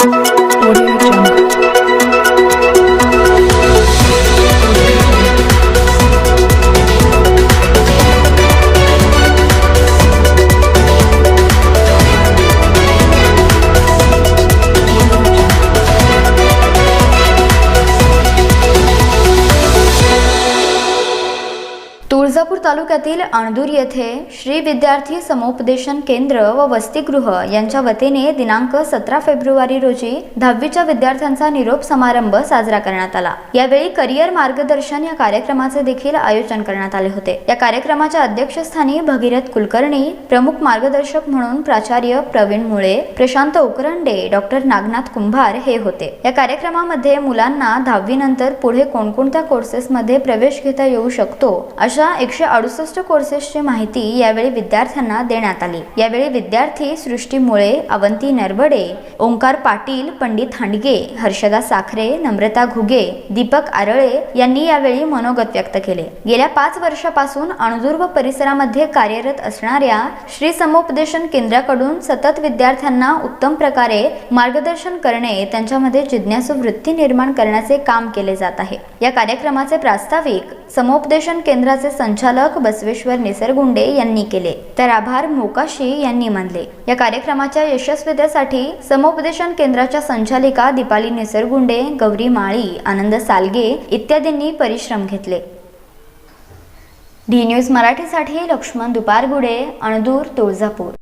Thank you. Tuljapur तालुक्यातील अणदूर येथे श्री विद्यार्थी समुपदेशन केंद्र व वसतिगृह यांच्या वतीने दिनांक सतरा फेब्रुवारी रोजी दहावीच्या विद्यार्थ्यांचा निरोप समारंभ साजरा करण्यात आला. यावेळी करिअर मार्गदर्शन या कार्यक्रमाचे देखील आयोजन करण्यात आले होते. या कार्यक्रमाच्या अध्यक्षस्थानी भगीरथ कुलकर्णी प्रमुख मार्गदर्शक म्हणून प्राचार्य प्रवीण मुळे प्रशांत उकरंडे डॉक्टर नागनाथ कुंभार हे होते. या कार्यक्रमामध्ये मुलांना दहावीनंतर पुढे कोणकोणत्या कोर्सेसमध्ये प्रवेश घेता येऊ शकतो अशा एकशे अडुसष्ट कोर्सेसची माहिती यावेळी विद्यार्थ्यांना देण्यात आली. यावेळी विद्यार्थी सृष्टी मुळे अवंती नरवडे ओंकार पाटील पंडित हांडगे हर्षदा साखरे नम्रता घुगे दीपक आरळे यांनी यावेळी मनोगत व्यक्त केले. गेल्या पाच वर्षापासून अणदूर व परिसरामध्ये कार्यरत असणाऱ्या श्री समुपदेशन केंद्राकडून सतत विद्यार्थ्यांना उत्तम प्रकारे मार्गदर्शन करणे त्यांच्यामध्ये जिज्ञासू वृत्ती निर्माण करण्याचे काम केले जात आहे. या कार्यक्रमाचे प्रास्ताविक समुपदेशन केंद्राचे संचालक बसवेश्वर निसरगुंडे यांनी केले. तर आभार मोकाशी यांनी मानले. या कार्यक्रमाच्या यशस्वीतेसाठी समुपदेशन केंद्राच्या संचालिका दीपाली निसरगुंडे गौरी माळी आनंद सालगे इत्यादींनी परिश्रम घेतले. डी न्यूज मराठीसाठी लक्ष्मण दुपारगुडे अणदूर तुळजापूर.